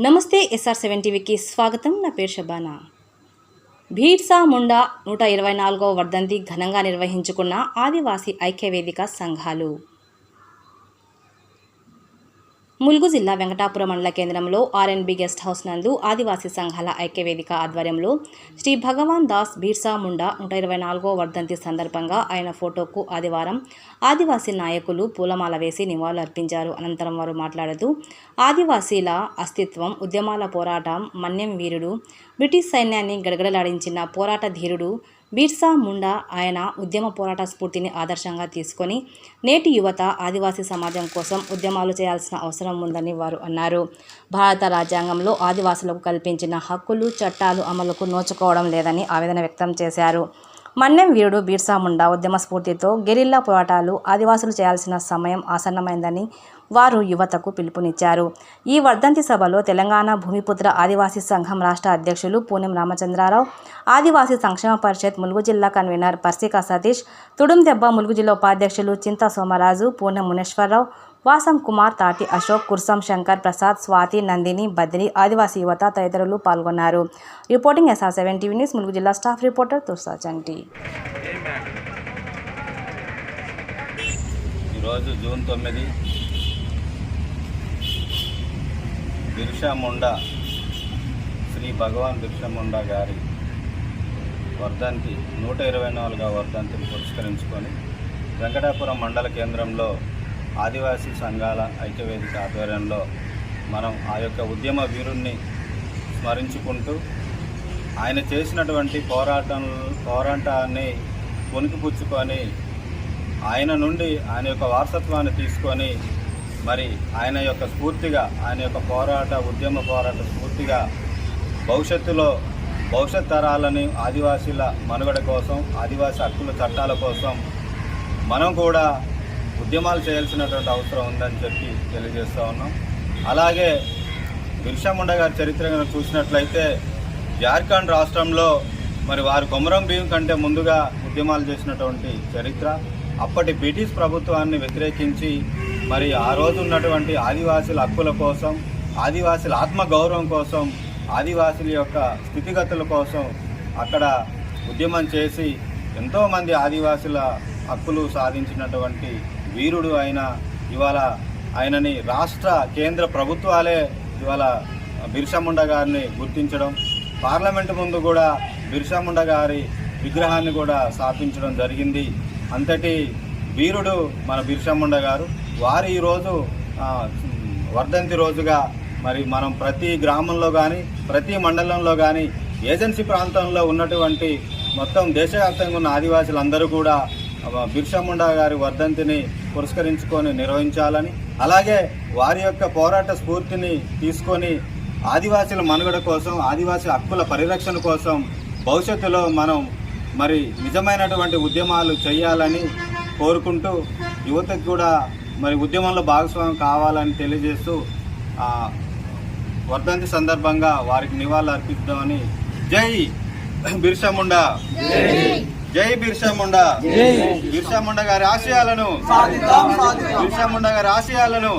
నమస్తే SR seven టీవీకి స్వాగతం. నా పేరు షబానా. భీడ్సా ముండా నూట ఇరవై నాలుగవ వర్ధంతి ఘనంగా నిర్వహించుకున్న ఆదివాసీ ఐక్యవేదిక సంఘాలు. ములుగు జిల్లా వెంకటాపురం మండల కేంద్రంలో ఆర్ఎన్బి గెస్ట్ హౌస్ నందు ఆదివాసీ సంఘాల ఐక్యవేదిక ఆధ్వర్యంలో శ్రీ భగవాన్ దాస్ బీర్సా ముండా నూట ఇరవై నాలుగో వర్ధంతి సందర్భంగా ఆయన ఫోటోకు ఆదివారం ఆదివాసీ నాయకులు పూలమాల వేసి నివాళులర్పించారు. అనంతరం వారు మాట్లాడుతూ ఆదివాసీల అస్తిత్వం ఉద్యమాల పోరాటం మన్యం వీరుడు బ్రిటిష్ సైన్యాన్ని గడగడలాడించిన పోరాట ధీరుడు బీర్సా ముండా ఆయన ఉద్యమ పోరాట స్ఫూర్తిని ఆదర్శంగా తీసుకొని నేటి యువత ఆదివాసీ సమాజం కోసం ఉద్యమాలు చేయాల్సిన అవసరం ఉందని వారు అన్నారు. భారత రాజ్యాంగంలో ఆదివాసులకు కల్పించిన హక్కులు చట్టాలు అమలుకు నోచుకోవడం లేదని ఆవేదన వ్యక్తం చేశారు. మన్నెం వీరుడు బీర్సా ముండా ఉద్యమ స్ఫూర్తితో గెరిల్లా పోరాటాలు ఆదివాసులు చేయాల్సిన సమయం ఆసన్నమైందని వారు యువతకు పిలుపునిచ్చారు. ఈ వర్ధంతి సభలో తెలంగాణ భూమిపుత్ర ఆదివాసీ సంఘం రాష్ట్ర అధ్యక్షులు పూనెం రామచంద్రారావు ఆదివాసీ సంక్షేమ పరిషత్ ములుగు జిల్లా కన్వీనర్ పర్సికా సతీష్ తుడుం దెబ్బ ములుగు జిల్లా ఉపాధ్యక్షులు చింతా సోమరాజు పూనెం మునేశ్వరరావు వాసం కుమార్ తాటి అశోక్ కుర్సం శంకర్ ప్రసాద్ స్వాతి నందిని బద్రి ఆదివాసీ యువత తదితరులు పాల్గొన్నారు. Reporting S R seven TV news Mulugu జిల్లా స్టాఫ్ రిపోర్టర్ తుర్సా చంటి ఈరోజు జూన్ తొమ్మిది బిర్సా ముండా శ్రీ భగవాన్ బిర్సా ముండా గారి వర్ధంతి నూట ఇరవై నాలుగవ వర్ధంతిని పురస్కరించుకొని వెంకటాపురం మండల కేంద్రంలో ఆదివాసీ సంఘాల ఐక్యవేదిక ఆధ్వర్యంలో మనం ఆ యొక్క ఉద్యమ వీరుణ్ణి స్మరించుకుంటూ ఆయన చేసినటువంటి పోరాటం పోరాటాన్ని పుణికిపుచ్చుకొని ఆయన నుండి ఆయన యొక్క వారసత్వాన్ని తీసుకొని మరి ఆయన యొక్క స్ఫూర్తిగా ఆయన యొక్క పోరాట ఉద్యమ పోరాట స్ఫూర్తిగా భవిష్యత్తులో భవిష్యత్ తరాలని ఆదివాసీల మనుగడ కోసం ఆదివాసీ హక్కుల చట్టాల కోసం మనం కూడా ఉద్యమాలు చేయాల్సినటువంటి అవసరం ఉందని చెప్పి తెలియజేస్తూ ఉన్నాం. అలాగే బిర్షాముండ గారి చరిత్ర కనుక చూసినట్లయితే జార్ఖండ్ రాష్ట్రంలో మరి వారు కొమరం భీం కంటే ముందుగా ఉద్యమాలు చేసినటువంటి చరిత్ర. అప్పటి బ్రిటిష్ ప్రభుత్వాన్ని వ్యతిరేకించి మరి ఆ రోజు ఉన్నటువంటి ఆదివాసుల హక్కుల కోసం ఆదివాసుల ఆత్మగౌరవం కోసం ఆదివాసుల యొక్క స్థితిగతుల కోసం అక్కడ ఉద్యమం చేసి ఎంతోమంది ఆదివాసుల హక్కులు సాధించినటువంటి వీరుడు ఆయన ఇవాళ ఆయనని రాష్ట్ర కేంద్ర ప్రభుత్వాలే ఇవాళ బిర్సాముండ గారిని గుర్తించడం పార్లమెంటు ముందు కూడా బిర్సాముండ గారి విగ్రహాన్ని కూడా స్థాపించడం జరిగింది. అంతటి వీరుడు మన బిర్సాముండ గారు. వారు ఈరోజు వర్ధంతి రోజుగా మరి మనం ప్రతి గ్రామంలో కానీ ప్రతి మండలంలో కానీ ఏజెన్సీ ప్రాంతంలో ఉన్నటువంటి మొత్తం దేశవ్యాప్తంగా ఉన్న ఆదివాసులందరూ కూడా ఆ, గారి వర్ధంతిని పురస్కరించుకొని నిర్వహించాలని అలాగే వారి యొక్క పోరాట స్ఫూర్తిని తీసుకొని ఆదివాసుల మనుగడ కోసం ఆదివాసీ హక్కుల పరిరక్షణ కోసం భవిష్యత్తులో మనం మరి నిజమైనటువంటి ఉద్యమాలు చేయాలని కోరుకుంటూ యువతకు కూడా మరి ఉద్యమంలో భాగస్వామ్యం కావాలని తెలియజేస్తూ ఆ, వర్ధంతి సందర్భంగా వారికి నివాళులు అర్పిద్దామని జై బిర్సా ముండా. జై బిర్సా ముండా. బిర్సా ముండా గారి ఆశయాలను బిర్సా ముండా గారి ఆశయాలను